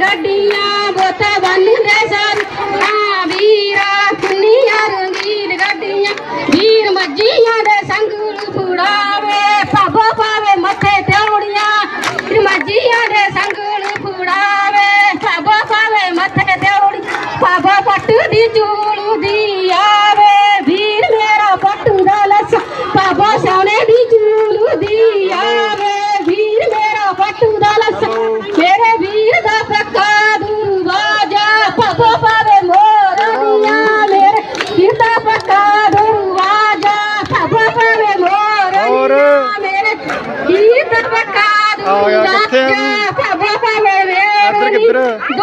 ਗੱਡੀਆਂ ਬੋਤੇ ਬੰਨਦੇ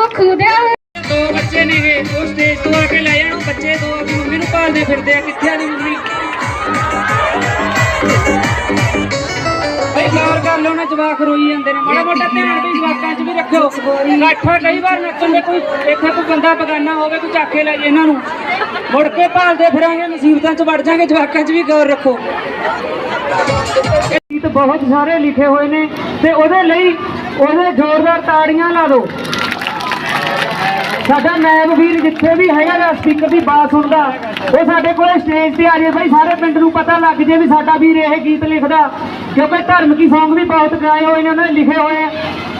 ਕਿੱਧਰ? ਦੁੱਖ ਦੋ ਬੱਚੇ ਨੇਗੇ ਉਹ ਸਟੇਜ ਤੋਂ ਆ ਕੇ ਲੈ ਜਾਣ ਉਹ ਬੱਚੇ ਦੋ ਆਪਣੀ ਮੰਮੀ ਨੂੰ ਭਾਲਦੇ ਫਿਰਦੇ ਆ ਕਿੱਥੇ ਆ ਦੀ ਮੰਮੀ ਬਈ ਗੌਰ ਕਰ ਲਓ ਨਾ ਜਵਾਕ ਰੋਈ ਜਾਂਦੇ ਨੇ ਮਾੜਾ ਮੋਟਾ ਧਿਆਨ ਵੀ ਜਵਾਕਾਂ 'ਚ ਵੀ ਰੱਖਿਓ ਇਕੱਠਾ ਕਈ ਵਾਰ ਨੱਚਣ ਦੇ ਕੋਈ ਇੱਥੇ ਕੋਈ ਬੰਦਾ ਬਗਾਨਾ ਹੋਵੇ ਕੋਈ ਚਾਕੇ ਲੈ ਜੇ ਇਹਨਾਂ ਨੂੰ ਮੁੜ ਕੇ ਭਾਲਦੇ ਫਿਰਾਂਗੇ ਮੁਸੀਬਤਾਂ 'ਚ ਵੜ ਜਾਾਂਗੇ ਜਵਾਕਾਂ 'ਚ ਵੀ ਗੌਰ ਰੱਖੋ ਗੀਤ ਬਹੁਤ ਸਾਰੇ ਲਿਖੇ ਹੋਏ ਨੇ ਤੇ ਉਹਦੇ ਲਈ ਉਹਦੇ ਜ਼ੋਰਦਾਰ ਤਾੜੀਆਂ ਲਾ ਦਿਓ ਸਾਡਾ ਨਾਇਬ ਵੀਰ ਜਿੱਥੇ ਵੀ ਹੈਗਾ ਗਾ ਸਪੀਕਰ ਦੀ ਬਾਤ ਸੁਣਦਾ, ਉਹ ਸਾਡੇ ਕੋਲ ਸਟੇਜ ਤੇ ਆ ਜੇ ਬਈ, ਸਾਰੇ ਪਿੰਡ ਨੂੰ ਪਤਾ ਲੱਗ ਜੇ ਵੀ ਸਾਡਾ ਵੀਰ ਇਹ ਗੀਤ ਲਿਖਦਾ। ਕਿਉਂਕਿ ਧਾਰਮਿਕ ਸੌਂਗ ਵੀ ਬਹੁਤ ਗਾਏ ਹੋਏ ਨੇ, ਉਹਨਾਂ ਨੇ ਲਿਖੇ ਹੋਏ ਆ।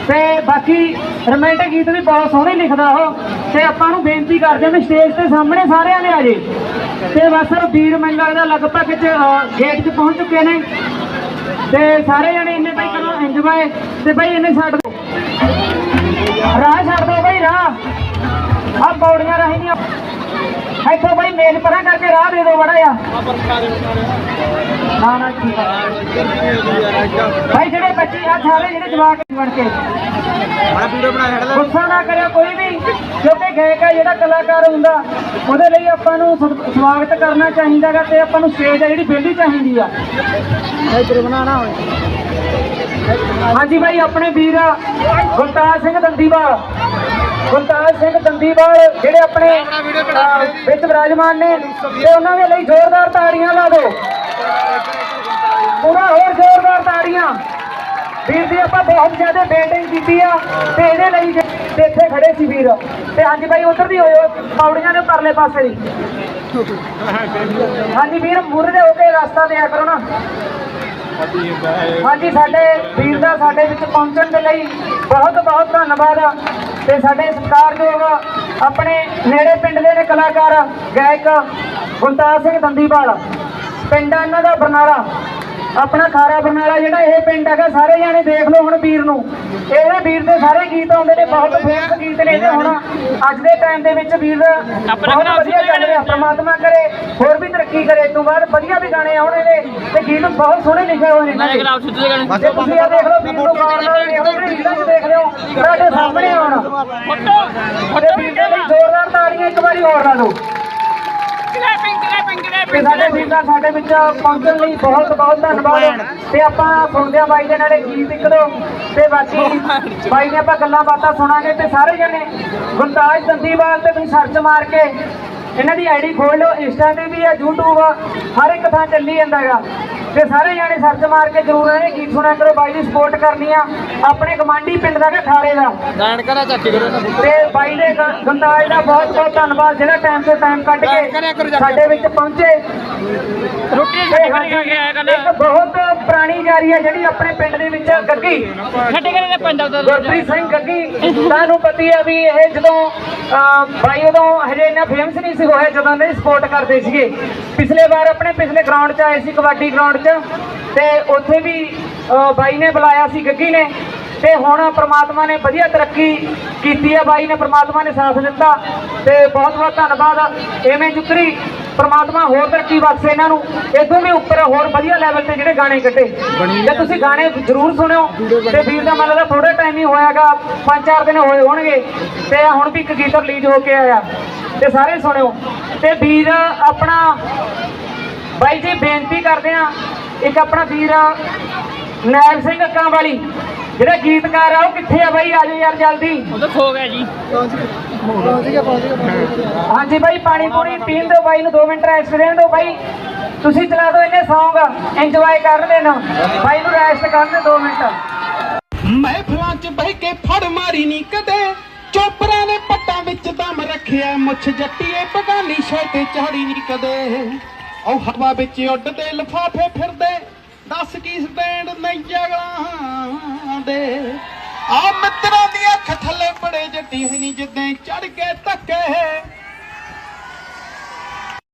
ਤੇ ਬਾਕੀ ਰੋਮਾਂਟਿਕ ਗੀਤ ਵੀ ਬਹੁਤ ਸੋਹਣੇ ਲਿਖਦਾ ਉਹ। ਤੇ ਆਪਾਂ ਨੂੰ ਬੇਨਤੀ ਕਰਦੇ ਹਾਂ ਵੀ ਸਟੇਜ ਤੇ ਸਾਹਮਣੇ ਸਾਰਿਆਂ ਨੇ ਆ ਜੇ ਤੇ ਬਸ ਵੀਰ ਮੈਨੂੰ ਲੱਗਦਾ ਲਗਭਗ ਗੇਟ 'ਚ ਪਹੁੰਚ ਚੁੱਕੇ ਨੇ। ਤੇ ਸਾਰੇ ਜਣੇ ਇੰਨੇ ਬਈ ਕਰੋ ਇੰਜੋਏ ਤੇ ਬਈ ਇਹਨੇ ਛੱਡ ਦਿਓ। ਰਾਹ ਛੱਡ ਦਿਓ ਬਈ, ਰਾਹ। ਆ ਪੌੜੀਆਂ ਰਹੀ ਨਹੀਂ ਇੱਥੋਂ ਬਈ ਮੇਲ ਪਰਾਂ ਕਰਕੇ ਰਾਹ ਦੇ ਦਿਓ ਬੜਾ ਆ ਨਾ ਨਾ ਠੀਕ ਆ। ਭਾਈ ਜਿਹੜੇ ਬੱਚੇ ਆ ਸਾਰੇ ਜਿਹੜੇ ਜਵਾਕ ਬਣ ਕੇ। ਬੜਾ ਵੀਡੀਓ ਬਣਾ ਛੱਡ ਗੁੱਸਾ ਨਾ ਕਰਿਓ ਕੋਈ ਵੀ ਕਿਉਂਕਿ ਗਾਇਕ ਆ ਜਿਹੜਾ ਕਲਾਕਾਰ ਹੁੰਦਾ ਉਹਦੇ ਲਈ ਆਪਾਂ ਨੂੰ ਸਵਾਗਤ ਕਰਨਾ ਚਾਹੀਦਾਗਾ ਤੇ ਆਪਾਂ ਨੂੰ ਸਟੇਜ ਆ ਜਿਹੜੀ ਬੇਲੀ ਚਾਹੀਦੀ ਆ। ਇੱਧਰ ਬਣਾਣਾ ਹੋਏ ਹਾਂਜੀ ਭਾਈ ਆਪਣੇ ਵੀਰ ਗੁਲਤਾਜ ਸਿੰਘ ਦੰਦੀਵਾਲ। ਗੁਲਤਾਜ ਸਿੰਘ ਦੰਦੀਵਾਲ ਜਿਹੜੇ ਆਪਣੇ ਵਿੱਚ ਵਿਰਾਜਮਾਨ ਨੇ ਤੇ ਉਹਨਾਂ ਦੇ ਲਈ ਜ਼ੋਰਦਾਰ ਤਾੜੀਆਂ ਲਾ ਦਿਓ। ਪੂਰਾ ਹੋਰ ਜ਼ੋਰਦਾਰ ਤਾੜੀਆਂ। ਵੀਰ ਦੀ ਆਪਾਂ ਬਹੁਤ ਜ਼ਿਆਦਾ ਬੇਟਿੰਗ ਕੀਤੀ ਆ ਤੇ ਇਹਦੇ ਲਈ ਤੇ ਇੱਥੇ ਖੜੇ ਸੀ ਵੀਰ। ਤੇ ਹਾਂਜੀ ਭਾਈ ਉਧਰ ਦੀ ਹੋਇਓ ਪੌੜੀਆਂ ਦੇ ਪਰਲੇ ਪਾਸੇ ਦੀ। ਹਾਂਜੀ ਵੀਰ ਮੂਹਰੇ ਦੇ ਹੋ ਕੇ ਰਸਤਾ ਦਿਆ ਕਰੋ ਨਾ। ਹਾਂਜੀ ਸਾਡੇ ਵੀਰ ਦਾ ਸਾਡੇ ਵਿੱਚ ਪਹੁੰਚਣ ਦੇ ਲਈ ਬਹੁਤ ਬਹੁਤ ਧੰਨਵਾਦ ਤੇ ਸਾਡੇ ਸਤਿਕਾਰਯੋਗ ਆਪਣੇ ਨੇੜੇ ਪਿੰਡ ਦੇ ਨੇ ਕਲਾਕਾਰ ਗਾਇਕ ਗੁਲਤਾਰ ਸਿੰਘ ਦੰਦੀਵਾਲ, ਪਿੰਡ ਇਹਨਾਂ ਦਾ ਬਰਨਾਲਾ। ਆਪਣਾ ਖਾਰਾ ਬਰਨਾਲਾ ਜਿਹੜਾ ਇਹ ਪਿੰਡ ਹੈਗਾ ਸਾਰੇ ਜਾਣੇ ਦੇਖ ਲਓ ਹੁਣ ਵੀਰ ਨੂੰ। ਇਹਦੇ ਵੀਰ ਦੇ ਸਾਰੇ ਗੀਤ ਆਉਂਦੇ ਨੇ ਬਹੁਤ ਫੇਮਸ ਗੀਤ ਨੇ ਇਹਦੇ ਹੁਣ। ਅੱਜ ਦੇ ਟਾਈਮ ਦੇ ਵਿੱਚ ਵੀਰ ਬਹੁਤ ਵਧੀਆ ਚੱਲ ਰਿਹਾ ਪ੍ਰਮਾਤਮਾ ਕਰੇ ਹੋਰ ਵੀ ਤਰੱਕੀ ਕਰੇ। ਇਸ ਤੋਂ ਬਾਅਦ ਵਧੀਆ ਵੀ ਗਾਣੇ ਆਉਣ ਇਹਦੇ ਤੇ ਗੀਤ ਬਹੁਤ ਸੋਹਣੇ ਲਿਖੇ ਹੋਏ ਨੇ। ਤੇ ਤੁਸੀਂ ਆ ਦੇਖ ਲਓ ਵੀਰ ਨੂੰ ਗਾਉਣ ਨਾਲ ਦੇਖ ਲਓ ਤੁਹਾਡੇ ਸਾਹਮਣੇ ਆਉਣ। ਵੀਰ ਦੇ ਲਈ ਜ਼ੋਰਦਾਰ ਤਾੜੀਆਂ ਇੱਕ ਵਾਰੀ ਹੋਰ ਲਾ ਦਿਓ। ਤੇ ਸਾਡੇ ਵੀਰ ਦਾ ਸਾਡੇ ਵਿੱਚ ਪਹੁੰਚਣ ਲਈ ਬਹੁਤ ਬਹੁਤ ਧੰਨਵਾਦ। ਤੇ ਆਪਾਂ ਸੁਣਦੇ ਆ ਬਾਈ ਦੇ ਨਾਲੇ ਗੀਤ ਇੱਕ ਦੋ ਤੇ ਬਾਕੀ ਬਾਈ ਨੇ ਆਪਾਂ ਗੱਲਾਂ ਬਾਤਾਂ ਸੁਣਾਂਗੇ ਤੇ ਸਾਰੇ ਜਣੇ ਗੁਲਤਾਜ ਦੰਦੀਵਾਲ ਤੇ ਤੁਸੀਂ ਸਰਚ ਮਾਰ ਕੇ ਇਹਨਾਂ ਦੀ ਆਈਡੀ ਖੋਲ ਲਓ। ਇੰਸਟਾ ਤੇ ਵੀ ਹੈ YouTube ਹਰ ਇੱਕ ਥਾਂ ਚੱਲੀ ਜਾਂਦਾ ਹੈਗਾ। ਤੇ ਸਾਰੇ ਜਾਣੇ ਸਰਚ ਮਾਰ ਕੇ ਜ਼ਰੂਰ ਇਹਨੇ ਗੀਤ ਸੁਣਿਆ ਕਰੋ ਬਾਈ ਦੀ ਸਪੋਰਟ ਕਰਨੀ ਆ ਆਪਣੇ ਗਮਾਂਡੀ ਪਿੰਡ ਦਾ ਖਾੜੇ ਦਾ? ਗਾਣ ਕਰਾ ਚੱਕ ਕਰੋ ਤੇ ਬਾਈ ਦੇ ਗੰਦਾਜ ਦਾ ਬਹੁਤ ਬਹੁਤ ਧੰਨਵਾਦ ਜਿਹੜਾ ਟਾਈਮ ਤੋਂ ਟਾਈਮ ਕੱਢ ਕੇ ਸਾਡੇ ਵਿੱਚ ਪਹੁੰਚੇ। ਰੋਟੀ ਇੱਕ ਬਹੁਤ ਪੁਰਾਣੀ ਜਾਰੀ ਹੈ ਜਿਹੜੀ ਆਪਣੇ ਪਿੰਡ ਦੇ ਵਿੱਚ ਗੱਗੀ। ਸਾਡੇ ਘਰੇ ਦੇ ਪਿੰਡ ਦਾ ਗੁਰਪ੍ਰੀਤ ਸਿੰਘ ਗੱਗੀ। ਤੁਹਾਨੂੰ ਪਤੀ ਆ ਵੀ ਇਹ ਜਦੋਂ ਬਾਈ ਉਦੋਂ ਹਜੇ ਇੰਨਾ ਫੇਮਸ ਨਹੀਂ ਸੀ ਹੋਇਆ ਜਦੋਂ ਇਹਦੀ ਸਪੋਰਟ ਕਰਦੇ ਸੀਗੇ। ਪਿਛਲੇ ਵਾਰ ਆਪਣੇ ਪਿਛਲੇ ਗਰਾਊਂਡ 'ਚ ਆਏ ਸੀ ਕਬੱਡੀ ਗਰਾਊਂਡ 'ਚ। ਤੇ ਉੱਥੇ ਵੀ ਬਾਈ ਨੇ ਬੁਲਾਇਆ ਸੀ ਗੱਗੀ ਨੇ। ਤੇ ਹੁਣ ਪ੍ਰਮਾਤਮਾ ਨੇ ਵਧੀਆ ਤਰੱਕੀ ਕੀਤੀ ਆ। ਬਾਈ ਨੇ ਪ੍ਰਮਾਤਮਾ ਨੇ ਸਾਥ ਦਿੱਤਾ। ਤੇ ਬਹੁਤ ਬਹੁਤ ਧੰਨਵਾਦ ਐਵੇਂ ਜੁਕਰੀ ਪ੍ਰਮਾਤਮਾ ਹੋਰ ਤਰੱਕੀ ਬਖਸ਼ੇ ਇਹਨਾਂ ਨੂੰ ਇਦੋਂ ਵੀ ਉੱਪਰ ਹੋਰ ਵਧੀਆ ਲੈਵਲ ਤੇ ਜਿਹੜੇ ਗਾਣੇ ਕੱਢੇ। ਜੇ ਤੁਸੀਂ ਗਾਣੇ ਜ਼ਰੂਰ ਸੁਣਿਓ ਤੇ ਵੀਰ ਦਾ ਮਤਲਬ ਥੋੜਾ ਟਾਈਮ ਹੀ ਹੋਇਆਗਾ ਪੰਜ ਚਾਰ ਦਿਨ ਹੋਏ ਹੋਣਗੇ ਤੇ ਹੁਣ ਵੀ ਇੱਕ ਗੀਤ ਰਿਲੀਜ਼ ਹੋ ਕੇ ਆਇਆ। ਤੇ ਸਾਰੇ ਸੁਣਿਓ। ਤੇ ਵੀਰ ਆਪਣਾ ਬਾਈ ਜੀ ਬੇਨਤੀ ਕਰਦੇ ਆ ਇੱਕ ਆਪਣਾ ਵੀਰ ਨੈਲ ਸਿੰਘ ਅੱਕਾਂ ਵਾਲੀ ਜਿਹੜਾ ਗੀਤਕਾਰ ਆ ਉਹ ਕਿੱਥੇ ਆ ਬਾਈ? ਆਜੋ ਯਾਰ ਜਲਦੀ। ਉਹ ਤਾਂ ਖੋ ਗਿਆ ਜੀ। ਹਾਂਜੀ ਬਾਈ ਪਾਣੀ ਪੂਣੀ ਪੀਣ ਦਿਓ ਬਾਈ ਨੂੰ 2 ਮਿੰਟ ਰੈਸਟ ਦੇਣ ਦਿਓ ਬਾਈ। ਤੁਸੀਂ ਚਲਾ ਦਿਓ ਇਹਨੇ Song ਇੰਜੋਏ ਕਰਨ ਦੇਣਾ ਬਾਈ ਨੂੰ ਰੈਸਟ ਕਰਨ ਦੇ 2 ਮਿੰਟ। ਮਹਿਫਲਾਂ 'ਚ ਬਹਿ ਕੇ ਫੜ ਮਾਰੀ ਨਹੀਂ ਕਦੇ। ਵੇਖਿਆ ਮੁੱਛ ਜੱਟੀਏ ਬਗਾਨੀ ਸ਼ੈ ਤੇ ਚਾੜੀ ਨਹੀਂ ਕਦੇ। ਉਹ ਹਵਾ ਵਿੱਚ ਉੱਡਦੇ ਲਫਾਫੇ ਫਿਰਦੇ। ਦੱਸ ਕੀ ਸਟੈਂਡ ਨਹੀਂ ਜਗਲਾਂ ਦੇ। ਆ ਮਿੱਤਰਾਂ ਦੀ ਅੱਖ ਥੱਲੇ ਬੜੇ ਜੱਟੀ ਹੈ ਨਹੀਂ ਜਿੱਦਾਂ ਚੜ ਕੇ ਧੱਕੇ।